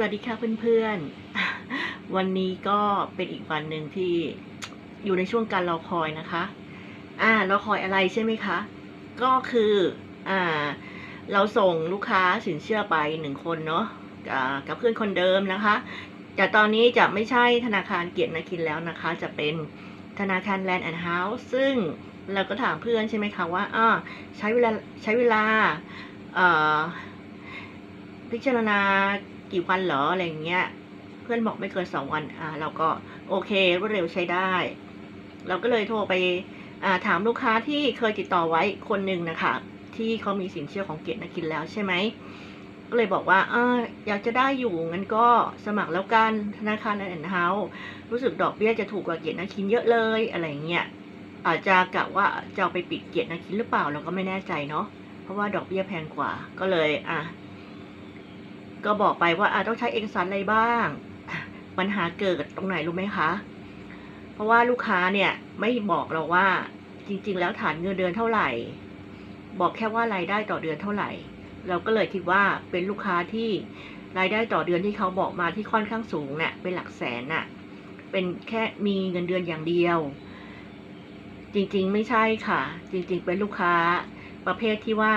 วัสดีค่ะเพื่อนๆ วันนี้ก็เป็นอีกวันหนึ่งที่อยู่ในช่วงการรอคอยนะคะ อ่ารอคอยอะไรใช่ไหมคะ ก็คืออ่าเราส่งลูกค้าสินเชื่อไปหนึ่งคนเนาะกับเพื่อนคนเดิมนะคะ แต่ตอนนี้จะไม่ใช่ธนาคารเกียรตินาคินแล้วนะคะ จะเป็นธนาคาร Land and House ซึ่งเราก็ถามเพื่อนใช่ไหมคะว่าอ่าใช้เวลาใช้เวลาอ่อ พิจารณากี่วันหรออะไรอย่างเงี้ย เพื่อนบอกไม่เกินสองวัน อ่า เราก็โอเครวดเร็วใช้ได้ เราก็เลยโทรไปอ่าถามลูกค้าที่เคยติดต่อไว้คนหนึ่งนะคะ ที่เขามีสินเชื่อของเกียรตินาคินแล้วใช่ไหมก็เลยบอกว่าเอ่าอยากจะได้อยู่งั้นก็สมัครแล้วกันธนาคารแอนด์เฮาส์รู้สึกดอกเบี้ยจะถูกกว่าเกียรตินาคินเยอะเลยอะไรอย่างเงี้ยอาจจะกะว่าจะไปปิดเกียรตินาคินหรือเปล่าเราก็ไม่แน่ใจเนาะเพราะว่าดอกเบี้ยแพงกว่าก็เลยอะ ก็บอกไปว่าอาต้องใช้เอกสารอะไรบ้าง ปัญหาเกิดตรงไหนรู้ไหมคะ เพราะว่าลูกค้าเนี่ยไม่บอกเราว่าจริง ๆ แล้วฐานเงินเดือนเท่าไหร่ บอกแค่ว่ารายได้ต่อเดือนเท่าไหร่ เราก็เลยคิดว่าเป็นลูกค้าที่รายได้ต่อเดือนที่เขาบอกมาที่ค่อนข้างสูงเนี่ยเป็นหลักแสนน่ะ เป็นแค่มีเงินเดือนอย่างเดียว จริงๆ ไม่ใช่ค่ะ จริง ๆ เป็นลูกค้าประเภทที่ว่า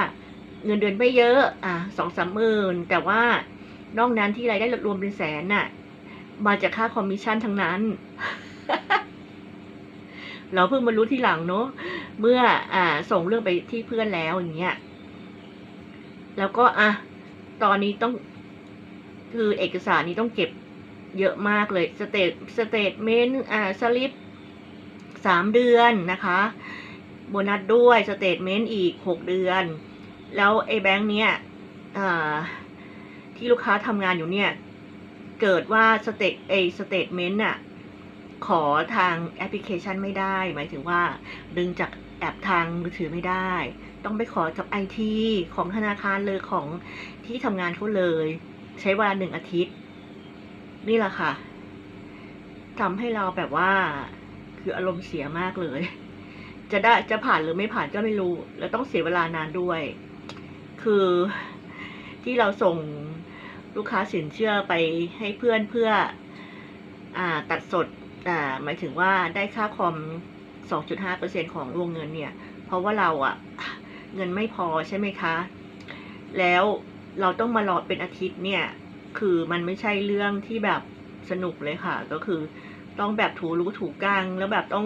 เงินเดือนไม่เยอะ อะสองสามหมื่นแต่ว่า นอกนั้นที่รายได้รวมเป็นแสนน่ะ มาจากค่าคอมมิชชั่นทั้งนั้น เราเพิ่งมารู้ที่หลังเนอะเมื่ออ่า ส่งเรื่องไปที่เพื่อนแล้วอย่างเงี้ย แล้วก็อะตอนนี้ต้องคือเอกสารนี้ต้องเก็บเยอะมากเลยสเตทสเตทเมนต์อ่าสลิปสามเดือนนะคะโบนัสด้วยสเตทเมนต์อีกหกเดือน แล้วไอ้แบงค์เนี้ย ที่ลูกค้าทำงานอยู่เนี่ย เกิดว่าสเตทไอสเตทเมนต์น่ะขอทางแอปพลิเคชันไม่ได้ หมายถึงว่า ดึงจากแอปทางมือถือไม่ได้ ต้องไปขอกับไอทีของธนาคารเลยของที่ทำงานเขาเลย ใช้เวลาหนึ่งอาทิตย์ นี่แหละค่ะทำให้เราแบบว่า คืออารมณ์เสียมากเลย จะได้จะผ่านหรือไม่ผ่านก็ไม่รู้ แล้วต้องเสียเวลานานด้วย คือที่เราส่ง ลูกค้าสินเชื่อไปให้เพื่อนเพื่ออตัดสดหมายถึงว่าได้ค่าคอม 2.5%ของวงเงินเนี่ย เพราะว่าเราอะเงินไม่พอใช่ไหมคะ แล้วเราต้องมารอเป็นอาทิตย์เนี่ย คือมันไม่ใช่เรื่องที่แบบสนุกเลยค่ะ ก็คือต้องแบบถูรู้ถูกกลางแล้วแบบต้อง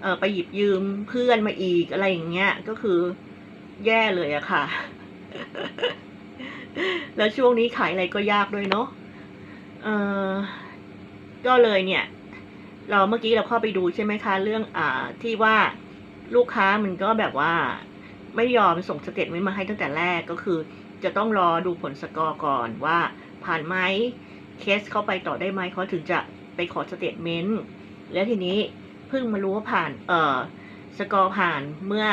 เออไปหยิบยืมเพื่อนมาอีกอะไรอย่างเงี้ย ก็คือแย่เลยอะค่ะ แล้วช่วงนี้ขายอะไรก็ยากด้วยเนาะเออก็เลยเนี่ย เราเมื่อกี้เราเข้าไปดูใช่ไหมคะ เรื่องอ่าที่ว่าลูกค้ามันก็แบบว่า ไม่ยอมส่งสเตทเมนต์มาให้ตั้งแต่แรกก็คือ จะต้องรอดูผลสกอร์ก่อนว่าผ่านไหมเคสเข้าไปต่อได้ไหมเขาถึงจะไปขอสเตทเมนต์แล้วทีนี้เพิ่งมารู้ว่าผ่าน เอ่อสกอร์ผ่านเมื่อ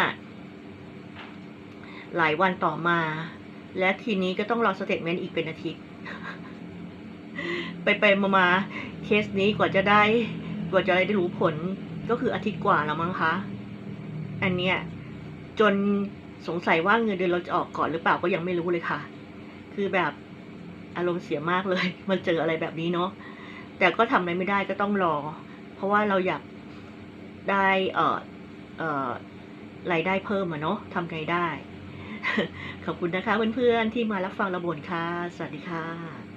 หลายวันต่อมา และทีนี้ก็ต้องรอสเตทเมนต์อีกเป็นอาทิตย์ ไปไปมามาเคสนี้กว่าจะได้กว่าจะได้รู้ผลก็คืออาทิตย์กว่าแล้วมั้งคะ อันเนี้ยจนสงสัยว่าเงินเดือนเราจะออกก่อนหรือเปล่าก็ยังไม่รู้เลยค่ะ คือแบบอารมณ์เสียมากเลยมันเจออะไรแบบนี้เนาะแต่ก็ทำอะไรไม่ได้ก็ต้องรอ เพราะว่าเราอยากได้เอ่อเอ่อรายได้เพิ่มอะเนาะทำไงได้ ขอบคุณนะคะเพื่อนๆที่มารับฟังระบนค่ะ สวัสดีค่ะ